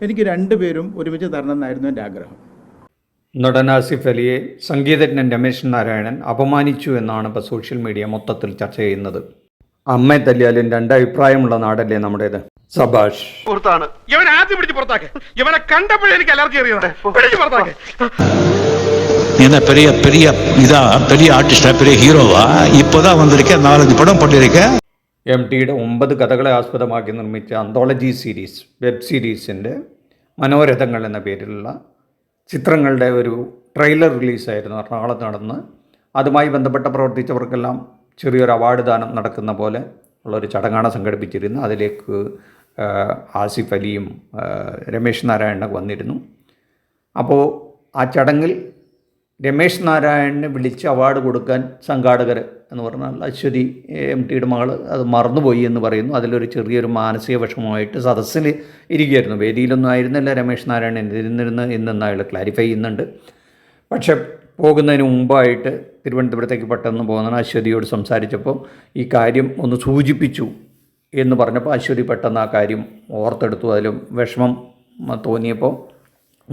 എനിക്ക് രണ്ടുപേരും ഒരുമിച്ച് തരണം എന്നായിരുന്നു എൻ്റെ ആഗ്രഹം നടൻ ആസിഫ് അലിയെ സംഗീതജ്ഞൻ രമേശ് നാരായണൻ അപമാനിച്ചു എന്നാണ് ഇപ്പോൾ സോഷ്യൽ മീഡിയ മൊത്തത്തിൽ ചർച്ച ചെയ്യുന്നത് അമ്മയെ തല്ലിയാലും രണ്ടഭിപ്രായമുള്ള നാടല്ലേ നമ്മുടേത് സബാഷ് സുഹൃത്താണ് ഇവൻ ആദ്യം പിടിച്ച് പുറത്താക്കെ ഇവനെ കണ്ടപ്പോഴേ എനിക്ക് അലർജി അറിയാതെ പിടിച്ച് പുറത്താക്കെ நீ என்ன பெரிய பெரிய இதா பெரிய ஆர்டிஸ்டா பெரிய ஹீரோவா இப்போதான் வந்திருக்க நாலஞ்சு படம் பண்ணிருக்க എം ടിയുടെ ഒമ്പത് കഥകളെ ആസ്പദമാക്കി നിർമ്മിച്ച അന്തോളജി സീരീസ് വെബ് സീരീസിന്റെ മനോരഥങ്ങൾ എന്ന പേരിലുള്ള ചിത്രങ്ങളുടെ ഒരു ട്രെയിലർ റിലീസായിരുന്നു എറണാകുളത്ത് നടന്ന്. അതുമായി ബന്ധപ്പെട്ട പ്രവർത്തിച്ചവർക്കെല്ലാം ചെറിയൊരു അവാർഡ് ദാനം നടക്കുന്ന പോലെ ഉള്ളൊരു ചടങ്ങാണ് സംഘടിപ്പിച്ചിരുന്നത്. അതിലേക്ക് ആസിഫ് അലിയും രമേശ് നാരായണ വന്നിരുന്നു. അപ്പോൾ ആ ചടങ്ങിൽ രമേശ് നാരായണന് വിളിച്ച് അവാർഡ് കൊടുക്കാൻ സംഘാടകർ എന്ന് പറഞ്ഞാൽ അശ്വതി എം ടിയുടെ മകൾ അത് മറന്നുപോയി എന്ന് പറയുന്നു. അതിലൊരു ചെറിയൊരു മാനസിക വിഷമമായിട്ട് സദസ്സിൽ ഇരിക്കുകയായിരുന്നു. വേദിയിലൊന്നും ആയിരുന്നില്ല രമേശ് നാരായണൻ. ഇരുന്നിരുന്ന് ഇന്നെന്ന് അയാൾ ക്ലാരിഫൈ ചെയ്യുന്നുണ്ട്. പക്ഷെ പോകുന്നതിന് മുമ്പായിട്ട് തിരുവനന്തപുരത്തേക്ക് പെട്ടെന്ന് പോകുന്ന അശ്വതിയോട് സംസാരിച്ചപ്പോൾ ഈ കാര്യം ഒന്ന് സൂചിപ്പിച്ചു എന്ന് പറഞ്ഞപ്പോൾ അശ്വതി പെട്ടെന്ന് ആ കാര്യം ഓർത്തെടുത്തു. അതിലും വിഷമം തോന്നിയപ്പോൾ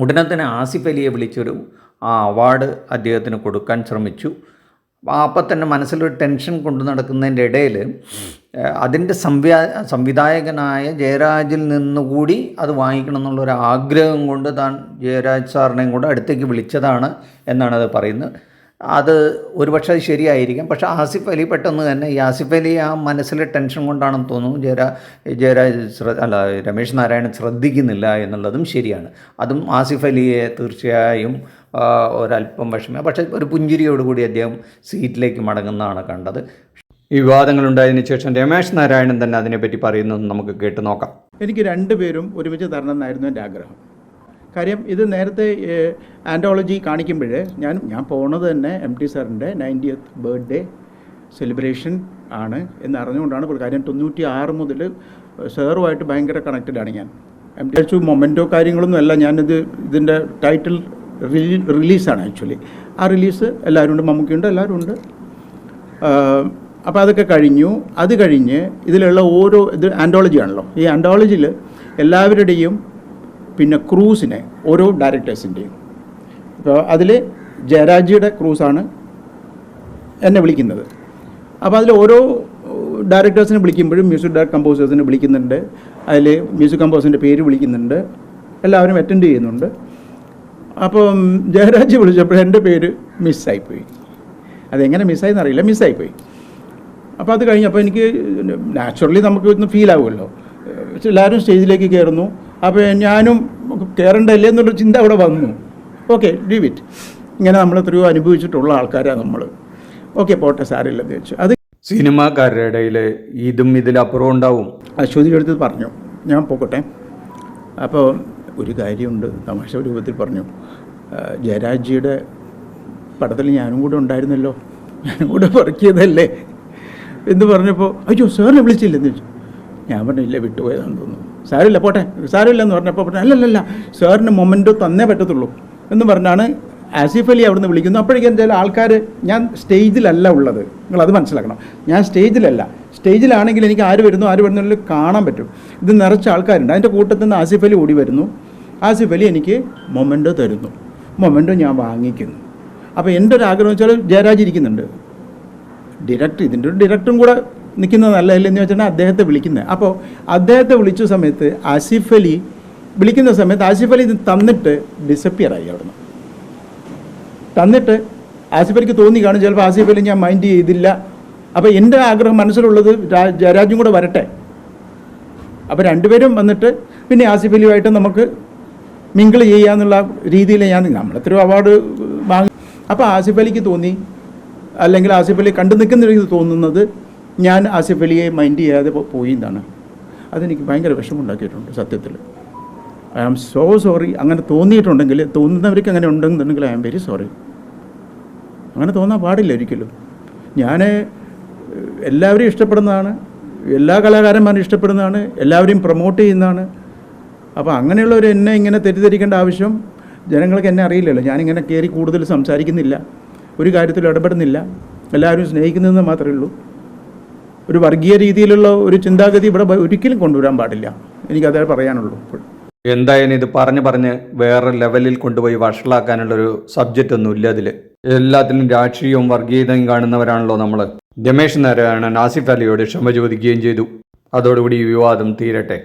ഉടനെ തന്നെ ആസിഫലിയെ വിളിച്ചൊരു ആ അവാർഡ് അദ്ദേഹത്തിന് കൊടുക്കാൻ ശ്രമിച്ചു. അപ്പം തന്നെ മനസ്സിലൊരു ടെൻഷൻ കൊണ്ടു നടക്കുന്നതിന്റെ ഇടയിൽ അതിന്റെ സംവിധാ സംവിധായകനായ ജയരാജിൽ നിന്നുകൂടി അത് വാങ്ങിക്കണം എന്നുള്ളൊരു ആഗ്രഹം കൊണ്ട് താൻ ജയരാജ് സാറിനെയും കൂടെ അടുത്തേക്ക് വിളിച്ചതാണ് എന്നാണ് അത് പറയുന്നത്. അത് ഒരുപക്ഷെ അത് ശരിയായിരിക്കും. പക്ഷേ ആസിഫ് അലി പെട്ടെന്ന് തന്നെ ഈ ആസിഫ് അലി ആ മനസ്സിലെ ടെൻഷൻ കൊണ്ടാണെന്ന് തോന്നുന്നു. ജയരാ ജയരാജ് അല്ല രമേശ് നാരായണൻ ശ്രദ്ധിക്കുന്നില്ല എന്നുള്ളതും ശരിയാണ്. അതും ആസിഫ് അലിയെ തീർച്ചയായും ഒരല്പം വിഷമം. പക്ഷേ ഒരു പുഞ്ചിരിയോടുകൂടി അദ്ദേഹം സീറ്റിലേക്ക് മടങ്ങുന്നതാണ് കണ്ടത്. ഈ വിവാദങ്ങളുണ്ടായതിനു ശേഷം രമേശ് നാരായണൻ തന്നെ അതിനെപ്പറ്റി പറയുന്നത് നമുക്ക് കേട്ട് നോക്കാം. എനിക്ക് രണ്ടുപേരും ഒരുമിച്ച് തരണം എന്നായിരുന്നു എന്റെ ആഗ്രഹം. കാര്യം ഇത് നേരത്തെ ആന്റോളജി കാണിക്കുമ്പോൾ ഞാൻ ഞാൻ പോണത് തന്നെ എം ടി സാറിന്റെ നയന്റിയത്ത് ബർത്ത്ഡേ സെലിബ്രേഷൻ ആണ് എന്ന് അറിഞ്ഞുകൊണ്ടാണ് ഇപ്പോൾ കാര്യം. തൊണ്ണൂറ്റി ആറ് മുതൽ സാറുമായിട്ട് ഭയങ്കര കണക്റ്റഡ് ആണ് ഞാൻ. എം ടി എച്ച് മൊമെന്റോ കാര്യങ്ങളൊന്നും അല്ല ഞാനിത് ഇതിന്റെ ടൈറ്റിൽ റിലീ റിലീസാണ് ആക്ച്വലി. ആ റിലീസ് എല്ലാവരും ഉണ്ട് മമ്മൂക്കിയുണ്ട് എല്ലാവരും ഉണ്ട്. അപ്പോൾ അതൊക്കെ കഴിഞ്ഞു. അത് കഴിഞ്ഞ് ഇതിലുള്ള ഓരോ ഇത് ആൻഡോളജി ആണല്ലോ ഈ ആൻഡോളജിയിൽ എല്ലാവരുടെയും പിന്നെ ക്രൂസിനെ ഓരോ ഡയറക്ടേഴ്സിന്റെയും അപ്പോൾ അതിൽ ജയരാജിയുടെ ക്രൂസാണ് എന്നെ വിളിക്കുന്നത്. അപ്പോൾ അതിൽ ഓരോ ഡയറക്ടേഴ്സിനെ വിളിക്കുമ്പോഴും മ്യൂസിക് ഡയറക്ടർ കമ്പോസേഴ്സിനെ വിളിക്കുന്നുണ്ട്. അതിൽ മ്യൂസിക് കമ്പോസറിന്റെ പേര് വിളിക്കുന്നുണ്ട്. എല്ലാവരും അറ്റൻഡ് ചെയ്യുന്നുണ്ട്. അപ്പം ജയരാജ് വിളിച്ചപ്പോൾ എന്റെ പേര് മിസ്സായിപ്പോയി അതെങ്ങനെ മിസ്സായെന്ന് അറിയില്ല മിസ്സായിപ്പോയി അപ്പോൾ അത് കഴിഞ്ഞപ്പോൾ എനിക്ക് നാച്ചുറലി നമുക്ക് ഒന്ന് ഫീൽ എല്ലാവരും സ്റ്റേജിലേക്ക് കയറുന്നു അപ്പോൾ ഞാനും കയറണ്ടല്ലേ എന്നുള്ള ചിന്ത അവിടെ വന്നു. ഓക്കെ ലീവ് ഇറ്റ് ഇങ്ങനെ നമ്മൾ എത്രയോ അനുഭവിച്ചിട്ടുള്ള ആൾക്കാരാണ് നമ്മൾ ഓക്കെ പോട്ടെ സാരില്ലെന്ന് വെച്ചു അത് സിനിമാക്കാരുടെ ഇടയിൽ ഇതും ഇതിലപ്പുറം ഉണ്ടാവും. അശ്വതി എടുത്ത് പറഞ്ഞു. ഞാൻ പോക്കട്ടെ. അപ്പോൾ ഒരു കാര്യമുണ്ട്. തമാശ രൂപത്തിൽ പറഞ്ഞു. ജയരാജിയുടെ പടത്തിൽ ഞാനും കൂടെ ഉണ്ടായിരുന്നല്ലോ. ഞാനും കൂടെ വർക്ക് ചെയ്തല്ലേ എന്ന് പറഞ്ഞപ്പോൾ അയ്യോ സാറിനെ വിളിച്ചില്ലെന്ന് ചോദിച്ചു. ഞാൻ പറഞ്ഞില്ല വിട്ടുപോയതാണെന്ന് തോന്നുന്നു. സാരമില്ല പോട്ടെ. സാരമില്ല എന്ന് പറഞ്ഞപ്പോൾ പറഞ്ഞു അല്ലല്ലല്ല സാറിന് മൊമെന്റോ തന്നേ പറ്റത്തുള്ളൂ. എന്ന് പറഞ്ഞാണ് ആസിഫ് അലി അവിടുന്ന് വിളിക്കുന്നു. അപ്പോഴേക്കും എന്തായാലും ആൾക്കാർ ഞാൻ സ്റ്റേജിലല്ല ഉള്ളത്. നിങ്ങൾ അത് മനസ്സിലാക്കണം. ഞാൻ സ്റ്റേജിലല്ല. സ്റ്റേജിലാണെങ്കിൽ എനിക്ക് ആര് വരുന്നു ആര് വരുന്നു കാണാൻ പറ്റും. ഇത് നിറച്ച ആൾക്കാരുണ്ട്. അതിന്റെ കൂട്ടത്തിൽ നിന്ന് ആസിഫ് അലി ഓടി വരുന്നു. ആസിഫ് അലി എനിക്ക് മൊമെന്റോ തരുന്നു. മൊമെന്റോ ഞാൻ വാങ്ങിക്കുന്നു. അപ്പോൾ എന്റെ ഒരു ആഗ്രഹം വെച്ചാൽ ജയരാജ് ഇരിക്കുന്നുണ്ട്. ഡിറക്ടർ ഇതിന്റെ ഒരു ഡിറക്ടറും കൂടെ നിൽക്കുന്നത് നല്ലതല്ലെന്ന് വെച്ചാൽ അദ്ദേഹത്തെ വിളിക്കുന്നത്. അപ്പോൾ അദ്ദേഹത്തെ വിളിച്ച സമയത്ത് ആസിഫ് അലി വിളിക്കുന്ന സമയത്ത് ആസിഫ് അലി തന്നിട്ട് ഡിസപ്പിയർ ആയി അവിടുന്ന്. തന്നിട്ട് ആസിഫ് അലിക്ക് തോന്നി കാണും ചിലപ്പോൾ ആസിഫ് അലി ഞാൻ മൈൻഡ് ചെയ്തില്ല. അപ്പോൾ എന്റെ ആഗ്രഹം മനസ്സിലുള്ളത് ജയരാജും കൂടെ വരട്ടെ. അപ്പോൾ രണ്ടുപേരും വന്നിട്ട് പിന്നെ ആസിഫ് അലിയുമായിട്ട് നമുക്ക് മിങ്കിൾ ചെയ്യാന്നുള്ള രീതിയിൽ ഞാൻ നമ്മളെത്രയോ അവാർഡ് വാങ്ങി. അപ്പോൾ ആസിഫ് അലിക്ക് തോന്നി അല്ലെങ്കിൽ ആസിഫ് അലി കണ്ടു നിൽക്കുന്ന തോന്നുന്നത് ഞാൻ ആസിഫ് അലിയെ മൈൻഡ് ചെയ്യാതെ പോയി എന്നാണ്. അതെനിക്ക് ഭയങ്കര വിഷമമുണ്ടാക്കിയിട്ടുണ്ട് സത്യത്തിൽ. ഐ ആം സോ സോറി അങ്ങനെ തോന്നിയിട്ടുണ്ടെങ്കിൽ തോന്നുന്നവർക്ക് അങ്ങനെ ഉണ്ടെന്നുണ്ടെങ്കിൽ ഐ ആം വെരി സോറി അങ്ങനെ തോന്നാൻ പാടില്ല ഒരിക്കലും. ഞാൻ എല്ലാവരെയും ഇഷ്ടപ്പെടുന്നതാണ്. എല്ലാ കലാകാരന്മാരും ഇഷ്ടപ്പെടുന്നതാണ്. എല്ലാവരെയും പ്രൊമോട്ട് ചെയ്യുന്നതാണ്. അപ്പോൾ അങ്ങനെയുള്ളവർ എന്നെ ഇങ്ങനെ തെറ്റിദ്ധരിക്കേണ്ട ആവശ്യം ജനങ്ങൾക്ക് എന്നെ അറിയില്ലല്ലോ. ഞാനിങ്ങനെ കയറി കൂടുതൽ സംസാരിക്കുന്നില്ല. ഒരു കാര്യത്തിലും ഇടപെടുന്നില്ല. എല്ലാവരും സ്നേഹിക്കുന്നതെന്ന് മാത്രമേ ഉള്ളൂ. ഒരു വർഗീയ രീതിയിലുള്ള ഒരു ചിന്താഗതി ഇവിടെ ഒരിക്കലും കൊണ്ടുവരാൻ പാടില്ല. എനിക്കതേ പറയാനുള്ളൂ എന്തായാലും ഇത് പറഞ്ഞു പറഞ്ഞ് വേറെ ലെവലിൽ കൊണ്ടുപോയി വഷളാക്കാനുള്ളൊരു സബ്ജക്റ്റ് ഒന്നും ഇല്ല അതിൽ എല്ലാത്തിലും രാഷ്ട്രീയവും വർഗീയതയും കാണുന്നവരാണല്ലോ നമ്മൾ രമേശ് നാരായണൻ ആസിഫ് അലിയോട് ക്ഷമ ചോദിക്കുകയും ചെയ്തു. അതോടുകൂടി ഈ വിവാദം തീരട്ടെ.